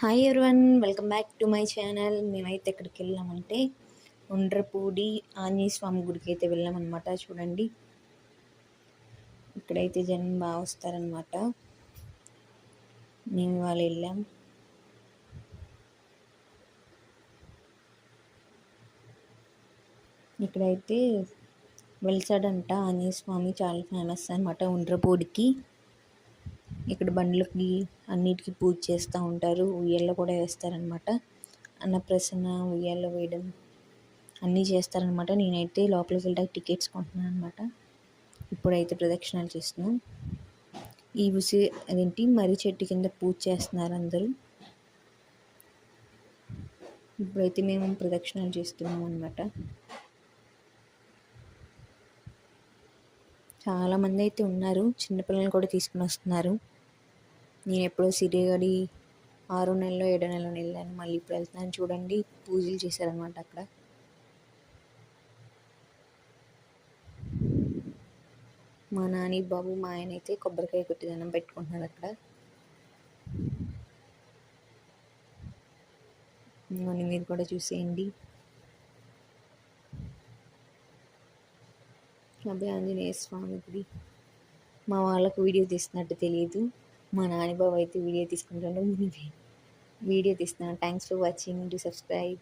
Hi everyone welcome back to my channel మేమైతే ఎక్కడికి వెళ్ళామంటే ఉండ్రపూడి ఆంజనేయ స్వామి గుడికి అయితే వెళ్ళామన్నమాట చూడండి. ఇక్కడైతే జనం బాగా వస్తారనమాట మేము ఇవాళ వెళ్ళాం. ఇక్కడైతే వెలిసాడంట ఆంజనేయ స్వామి చాలా ఫేమస్ అనమాట ఉండ్రపూడికి. ఇక్కడ బండ్లకి అన్నిటికీ పూజ చేస్తూ ఉంటారు. ఉయ్యాల్లో కూడా వేస్తారనమాట. అన్నప్రసన్న ఉయ్యాల్లో వేయడం అన్నీ చేస్తారనమాట. నేనైతే లోపలికి వెళ్ళడానికి టికెట్స్ కొంటున్నాను అనమాట. ఇప్పుడైతే ప్రదక్షిణాలు చేస్తున్నాం. ఈ ఉసి అదేంటి? మర్రి చెట్టు కింద పూజ చేస్తున్నారు అందరూ. ఇప్పుడైతే మేము ప్రదక్షిణాలు చేస్తున్నాం అనమాట. చాలామంది అయితే ఉన్నారు. చిన్నపిల్లల్ని కూడా తీసుకుని వస్తున్నారు. నేను ఎప్పుడో సిరిగడి ఆరో నెలలో ఏడో నెలలో వెళ్ళాను. మళ్ళీ ఇప్పుడు వెళ్తున్నాను చూడండి. పూజలు చేశారనమాట అక్కడ. మా నాని బాబు మా ఆయన అయితే కొబ్బరికాయ కొట్టి దండం పెట్టుకుంటున్నారు అక్కడ. ఇంకొని మీరు కూడా చూసేయండి. అభయ ఆంజనేయ స్వామి గుడి. మా వాళ్ళకు వీడియో తీస్తున్నట్టు తెలియదు. మా నాని బాబు అయితే వీడియో తీసుకుంటాడు వీడియో తీస్తున్నాను thanks for watching to subscribe